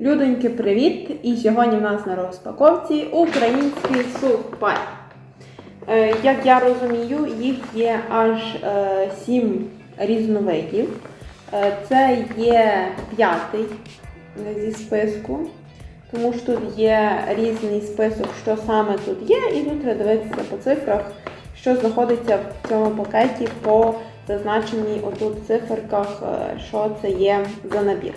Людоньки, привіт! І сьогодні в нас на розпаковці український сухпай. Е, Як я розумію, їх є аж е, сім різновидів. Е, Це є п'ятий зі списку, тому що тут є різний список, що саме тут є, і тут треба дивитися по цифрах, що знаходиться в цьому пакеті по зазначеній отут циферках, е, що це є за набір.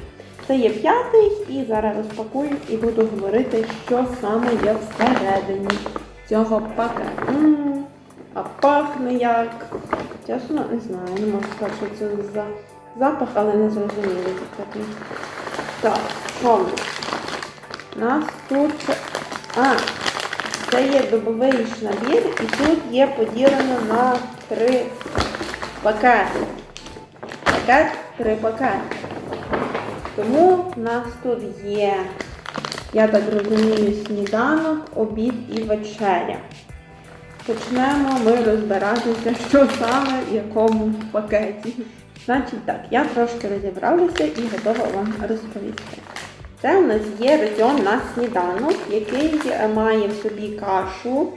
Це є п'ятий, і зараз розпакую і буду говорити, що саме є всередині цього. М, А пахне як. Чесно, не знаю, не можу сказати, що це за запах, але не зрозумілий такий. Так, що нас? Тут. А, це є добовий набір, і тут є поділено на три пакети. Пакет, три пакети. Тому в нас тут є, я так розумію, сніданок, обід і вечеря. Почнемо ми розбиратися, що саме в якому пакеті. Значить так, я трошки розібралася і готова вам розповісти. Це у нас є раціон на сніданок, який е, має в собі кашу,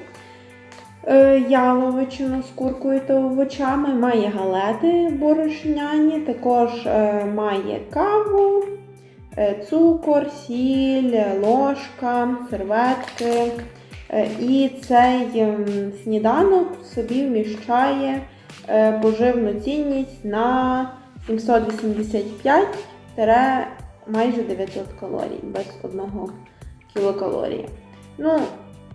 е, яловичину з куркою та овочами, має галети борошняні, також е, має каву, цукор, сіль, ложка, серветки. Е, І цей ем, сніданок собі вміщає е, поживну цінність на 785 майже 900 калорій, без одного кілокалорії. Ну,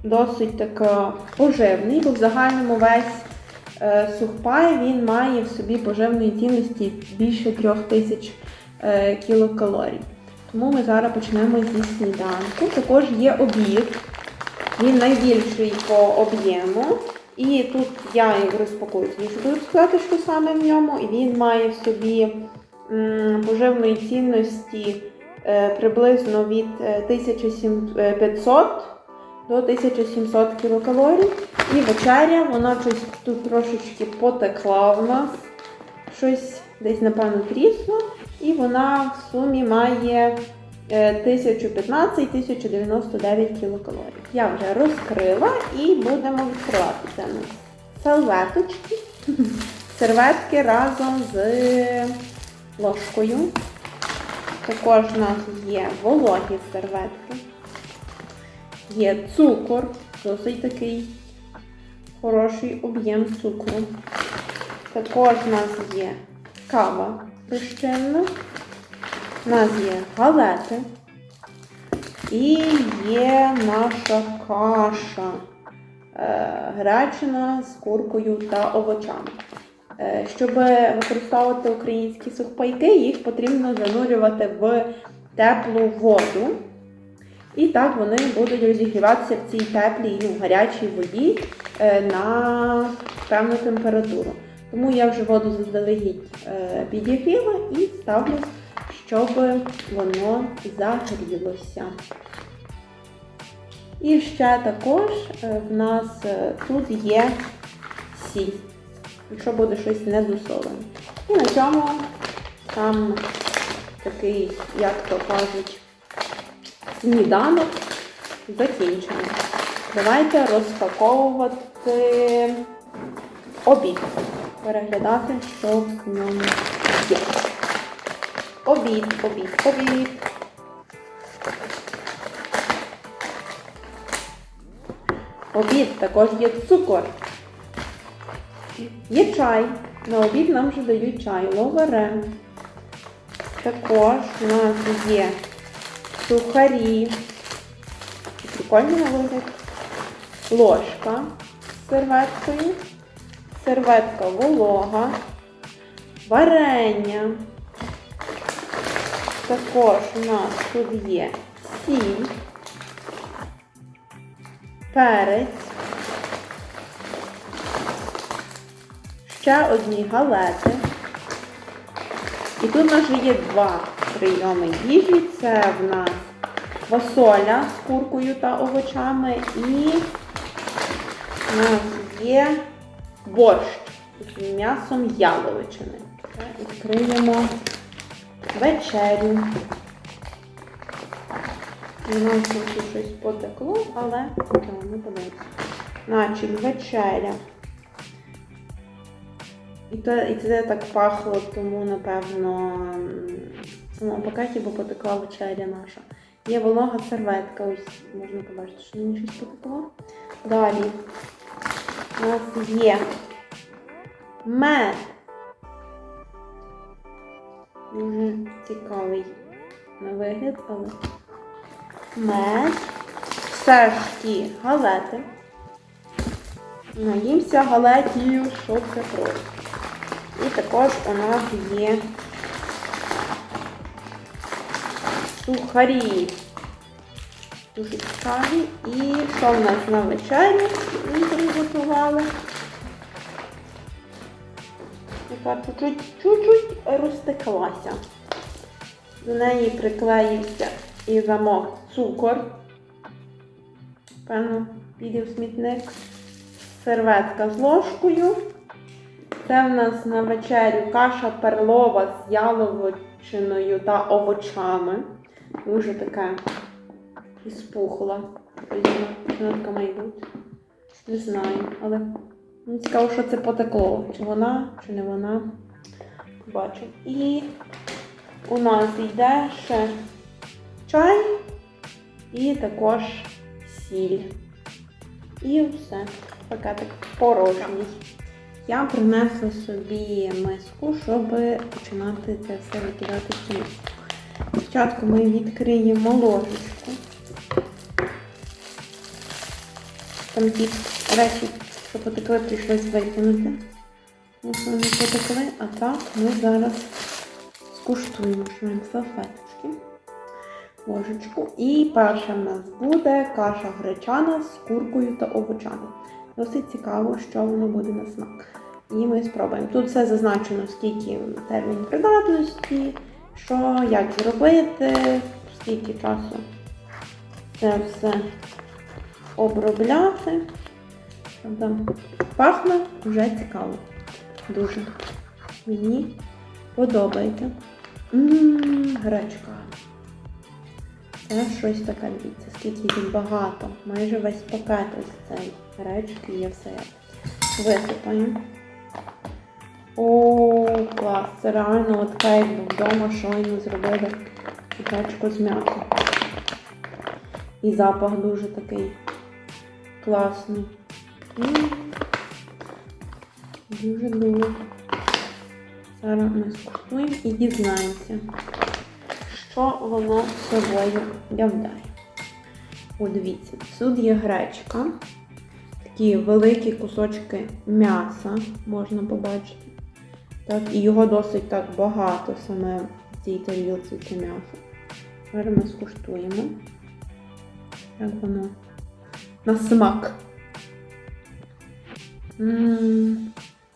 досить така поживний, бо в загальному весь е, сухпай він має в собі поживної цінності більше 3000 е, кілокалорій. Тому ми зараз почнемо зі сніданку. Також є обід. Він найбільший по об'єму. І тут я розпакую, буду сказати, що саме в ньому. І він має в собі поживної цінності е, приблизно від е, 1500 до 1700 кілокалорій. І вечеря, вона щось тут трошечки потекла в нас. Щось десь, напевно, трісло. І вона в сумі має е, 1015-1099 кілокалорій. Я вже розкрила і будемо відкривати це. Салветочки, серветки разом з ложкою. Також у нас є вологі серветки. Є цукор, досить такий хороший об'єм цукру. Також у нас є кава розчинна. У нас є галети. І є наша каша е, гречина з куркою та овочами. Е, Щоб використовувати українські сухпайки, їх потрібно занурювати в теплу воду. І так вони будуть розігріватися в цій теплій, ну, гарячій воді е, на певну температуру. Тому я вже воду заздалегідь е, підігріла і ставлю, щоб воно загрілося. І ще також е, в нас е, тут є сіль, якщо буде щось недосолене. І на цьому там такий, як то кажуть, сніданок закінчено. Давайте розпаковувати обід. Переглядати, що в ньому є. Обід, обід, обід. Обід також є цукор. Є чай. На обід нам вже дають чай. Ловаре. Також у нас є сухарі. Прикольно вигляд. Ложка з серветкою. Серветка волога. Варення. Також у нас тут є сіль, перець, ще одні галети. І тут у нас вже є два прийоми їжі. Це в нас фасоля з куркою та овочами і у нас є борщ з м'ясом яловичини. Відкриємо вечерю. У нас тут щось потекло, але не подивимося. Значить, вечеря. І, то, і це так пахло, тому, напевно, в самому пакеті, бо потекла вечеря наша. Є волога серветка, ось можна побачити, що мені щось потекло. Далі у нас є мед. Дуже цікавий на вигляд, але мед. Ті галети. Наїмся галетів, що це просто. І також у нас є сухарі. Дуже цікаві. І що в нас на вечері приготували? Чуть-чуть чуть-чуть розтеклася. До неї приклеївся і замок цукор. Певно, піде в смітник. Серветка з ложкою. Це в нас на вечерю каша перлова з яловичиною та овочами. Дуже така і спухла. Вона така має бути. Не знаю, але мені цікаво, що це потекло. Чи вона, чи не вона. Бачу. І у нас йде ще чай і також сіль. І все. Пакетик порожній. Я принесла собі миску, щоб починати це все викидати в миску. Спочатку ми відкриємо ложечку. Там ті речі, що потекли, прийшлось викинути. Ось вони потекли, а так ми зараз скуштуємо салфеточки, ложечку. І перша в нас буде каша гречана з куркою та овочами. Досить цікаво, що воно буде на смак. І ми спробуємо. Тут все зазначено, скільки термін придатності, що, як зробити, скільки часу це все обробляти. Правда, пахне вже цікаво. Дуже. Мені подобається. Ммм, гречка. Це щось таке, дивіться, скільки тут багато. Майже весь пакет ось цей гречки є все. Висипаємо. О, клас! Це реально от така, якби вдома щойно зробили гречку з м'ясом. І запах дуже такий класний. М. Дуже-дуже. Зараз ми скуштуємо і дізнаємося, що воно собою являє. О, дивіться, тут є гречка, такі великі кусочки м'яса можна побачити. Так, і його досить так багато саме в цій тарілці це м'ясо. Зараз ми скуштуємо. Як воно на смак.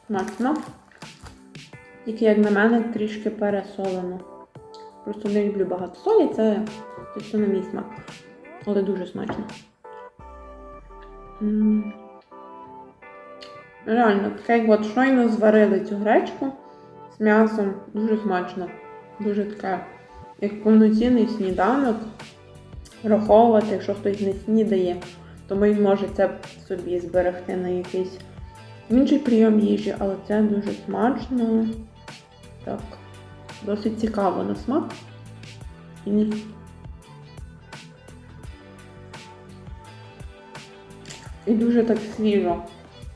Смачно. Тільки, як на мене, трішки пересолено. Просто не люблю багато солі, це точно на мій смак. Але дуже смачно. Реально, таке, як от щойно зварили цю гречку з м'ясом, дуже смачно. Дуже таке, як повноцінний сніданок. Враховувати, якщо хтось не снідає, то він може це собі зберегти на якийсь інший прийом їжі, але це дуже смачно. Так, досить цікаво на смак. І І дуже так свіжо.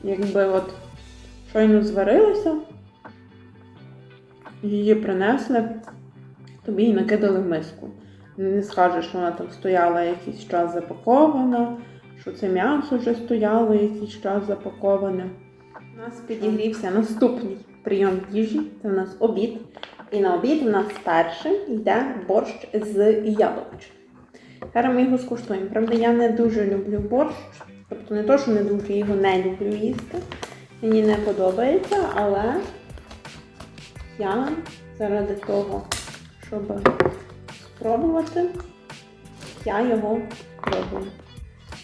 Якби от щойно зварилося, її принесли, тобі її накидали в миску. Не скажеш, що вона там стояла якийсь час запакована, що це м'ясо вже стояло якийсь час запаковане. У нас підігрівся наступний прийом їжі. Це у нас обід. І на обід у нас першим йде борщ з яблучком. Зараз ми його скуштуємо. Правда, я не дуже люблю борщ. Тобто не то, що не дуже його не люблю їсти. Мені не подобається, але я заради того, щоб спробувати, я його пробую.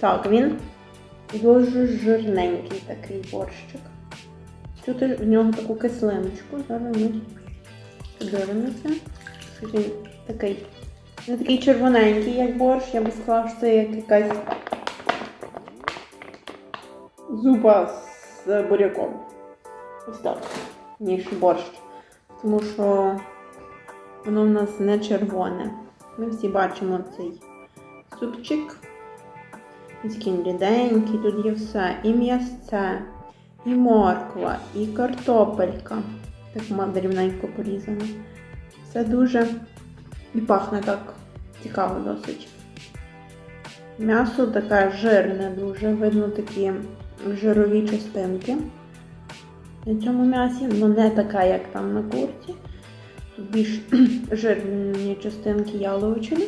Так, він дуже жирненький такий борщик. Чути в нього таку кислиночку. Зараз ми подивимося. Він такий Не такий червоненький, як борщ, я би сказала, що це як якась зуба з буряком. Ось так, ніж борщ. Тому що воно в нас не червоне. Ми всі бачимо цей супчик. Він ріденький, тут є все. І м'ясце, і морква, і картопелька. Так дрібненько порізано. Все дуже і пахне так цікаво досить. М'ясо таке жирне дуже, видно такі жирові частинки на цьому м'ясі, але не така, як там на курці. Тут більш жирні частинки яловичини.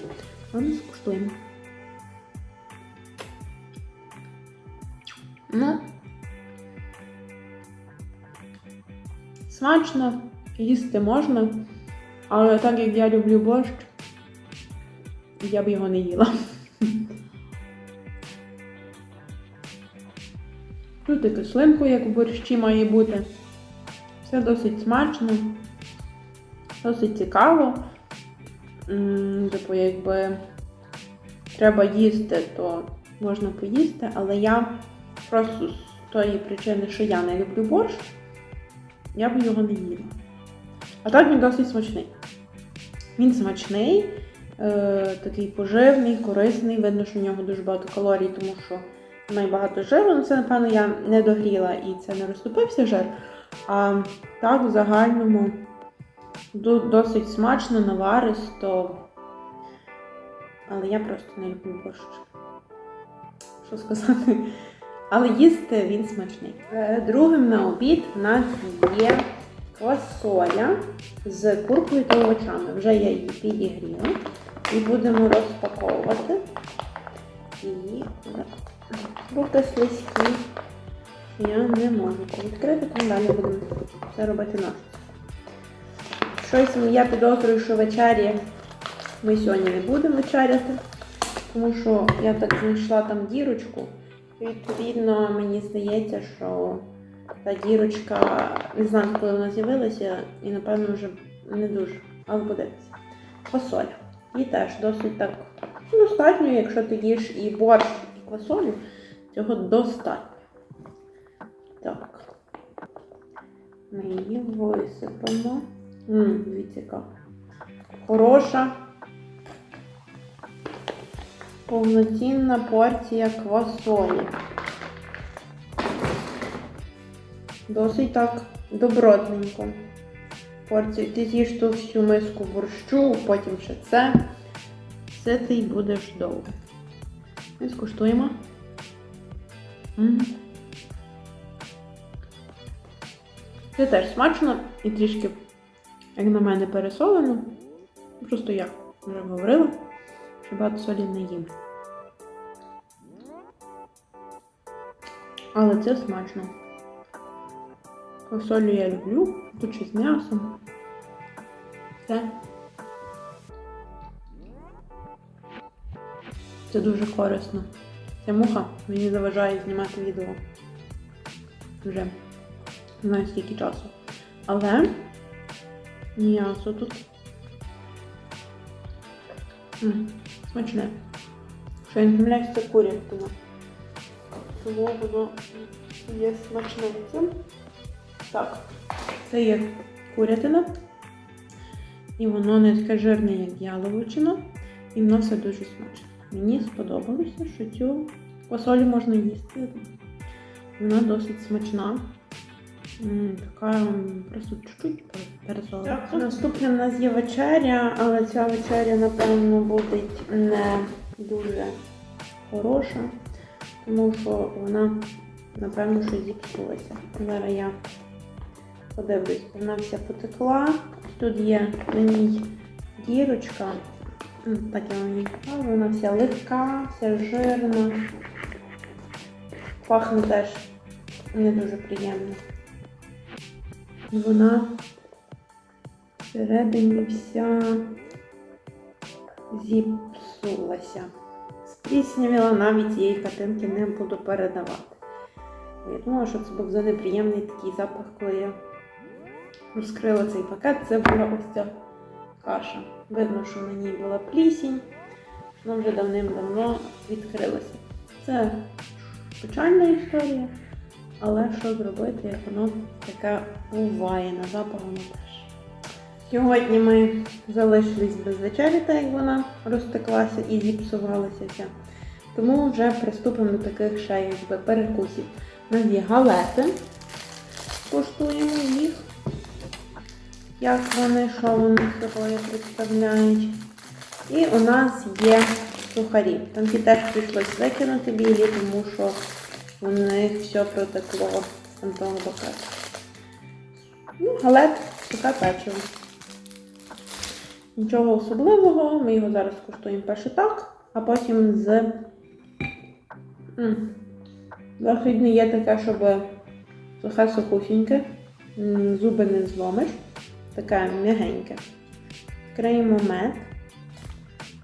Ми скуштуємо. Ну, смачно, їсти можна, але так як я люблю борщ, я б його не їла. Тут і кислинку, як в борщі має бути. Все досить смачно, досить цікаво. Типу, якби треба їсти, то можна поїсти, але я просто з тої причини, що я не люблю борщ, я б його не їла. А так він досить смачний. Він смачний, е, такий поживний, корисний. Видно, що в нього дуже багато калорій, тому що має багато жиру. Ну, це, напевно, я не догріла і це не розтопився жир. А так, в загальному до- досить смачно, наваристо. Але я просто не люблю борщ. Що сказати? Але їсти він смачний. Е, Другим на обід в нас є квасоля з куркою та овочами. Вже я її підігріла. І будемо розпаковувати. І бути слизькі. Я не можу це відкрити, тому далі будемо це робити нас. Щось я підозрюю, що вечері ми сьогодні не будемо вечеряти, тому що я так знайшла там дірочку. Відповідно мені здається, що та дірочка, не знаю, коли вона з'явилася, і напевно вже не дуже. Але подивіться. Фасоля. І теж досить так достатньо, якщо ти їш і борщ, і квасолю, цього достатньо. Так. Ми її висипемо. Дивіться, яка хороша. Повноцінна порція квасолі. Досить так добротненько. Порцію. Ти з'їш ту всю миску борщу, потім ще це. Все ти й будеш довго. Ми скуштуємо. Це теж смачно і трішки, як на мене, пересолено. Просто я вже говорила, що багато солі не їм. Але це смачно. Фасолю я люблю, тут ще з м'ясом. Це. Це дуже корисно. Ця муха мені заважає знімати відео. Вже не знаю скільки часу. Але м'ясо тут. Смачне. Що я не помиляюсь, це курятина. Тому воно є смачненьким. Так, це є курятина. І воно не таке жирне, як яловичина. І воно все дуже смачне. Мені сподобалося, що цю квасолю можна їсти. Вона досить смачна. Така просто чуть-чуть. Так, наступне в нас є вечеря, але ця вечеря, напевно, буде не дуже хороша, тому що вона, напевно, що зіпсулася. Зараз я подивлюсь, вона вся потекла. Тут є на ній дірочка. Так я вам показала, вона вся легка, вся жирна. Пахне теж не дуже приємно. Вона всередині вся зіпсулася. Спліснявіла навіть цієї картинки не буду передавати. Я думала, що це був за неприємний такий запах, коли я розкрила цей пакет. Це була ось ця каша. Видно, що на ній була плісінь, вона вже давним-давно відкрилася. Це печальна історія, але що зробити, як воно таке буває, на запах. Сьогодні ми залишились без вечері, так як вона розтеклася і зіпсувалася вся. Тому вже приступимо до таких ще якби перекусів. У нас є галети. Куштуємо їх. Як вони, що вони собою представляють. І у нас є сухарі. Ті теж прийшлось викинути білі, тому що у них все протекло з того бокату. Ну, галет, сухе печиво. Нічого особливого, ми його зараз куштуємо перше так, а потім з. М. Західне є таке, щоб сухе сухусіньке, зуби не зломиш, таке м'ягеньке. Криємо мед,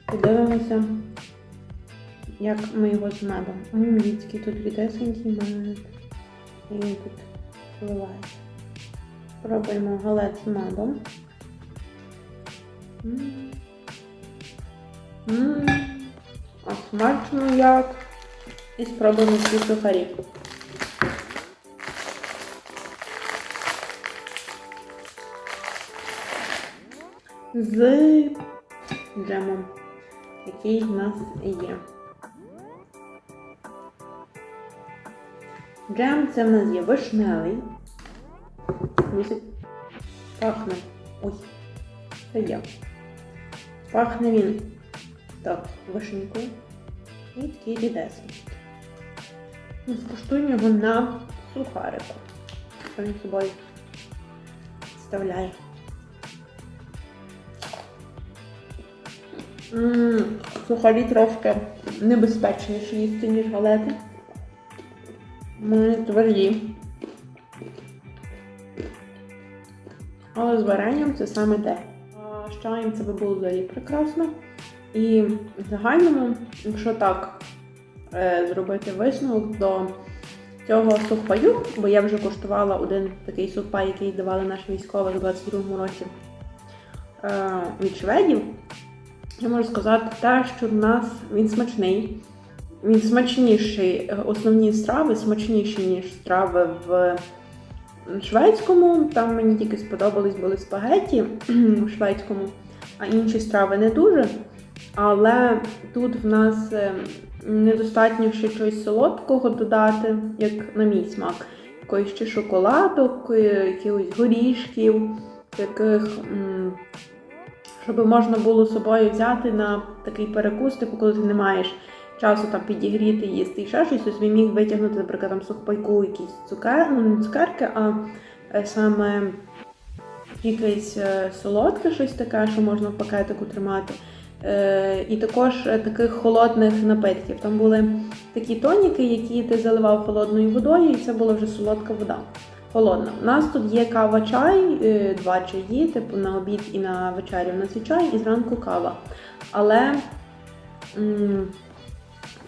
подивимося, як ми його з медом. М, Людський тут відесенький мед. І він тут вливає. Пробуємо галет з медом. М. М. А смачно як. І спробуємо ці сухарі. З джемом, який в нас є. Джем це в нас є вишневий. Досить пахне. Ой, це я. Пахне він так, вишенькою. І такий рідесенький. Ну, Скуштуємо його на сухарику. Що він собою вставляє. Ммм, сухарі трошки небезпечніше їсти, ніж галети. Вони тверді. Але з варенням це саме те. З це би було взагалі прекрасно. І в загальному, якщо так е, зробити висновок до цього сухпаю, бо я вже коштувала один такий сухпай, який давали наші військові в 22-му році е, від шведів, я можу сказати те, що в нас він смачний. Він смачніший, е, основні страви смачніші, ніж страви в шведському. Там мені тільки сподобались були спагеті в шведському, а інші страви не дуже. Але тут в нас е, недостатньо ще чогось солодкого додати, як на мій смак. Якоїсь ще шоколадок, е, якихось горішків, таких, щоб можна було з собою взяти на такий перекус, типу, коли ти не маєш часу там підігріти, їсти і ще щось, то собі міг витягнути, наприклад, там сухпайку, якісь цукер, ну не цукерки, а е, саме якесь е, солодке щось таке, що можна в пакетику тримати. Е, І також таких холодних напитків. Там були такі тоніки, які ти заливав холодною водою, і це була вже солодка вода. Холодна. У нас тут є кава чай, е, два чаї, типу на обід і на вечерю в нас є чай, і зранку кава. Але м,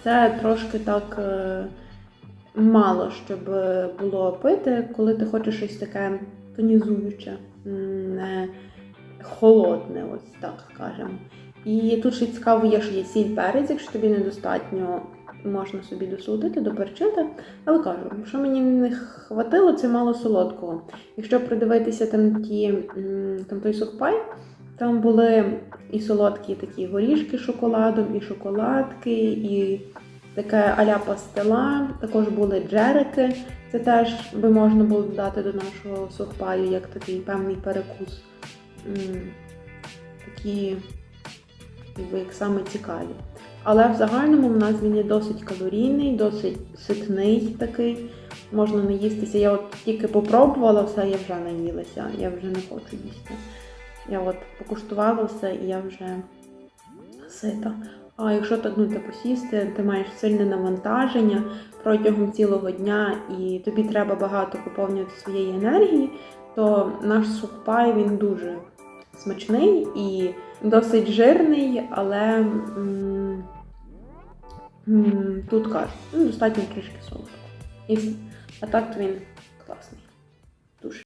це трошки так е, мало, щоб е, було пити, коли ти хочеш щось таке тонізуюче, не холодне, ось так скажемо. І тут ще цікаво є, що є сіль перець, якщо тобі недостатньо, можна собі досудити, доперчити. Але кажу, що мені не хватило, це мало солодкого. Якщо придивитися там ті там той сухпай, там були і солодкі такі горішки з шоколадом, і шоколадки, і таке аля пастила. Також були джерики. Це теж би можна було додати до нашого сухпаю, як такий певний перекус. Такі якби як саме цікаві. Але в загальному в нас він є досить калорійний, досить ситний такий. Можна наїстися. Я от тільки попробувала все, я вже наїлася, я вже не хочу їсти. Я от покуштувала все і я вже сита. А якщо так ну, типу, сісти, ти маєш сильне навантаження протягом цілого дня і тобі треба багато поповнювати своєї енергії, то наш сухпай він дуже смачний і досить жирний, але м, м, тут кажуть, ну, достатньо трішки солодко. І, а так він класний.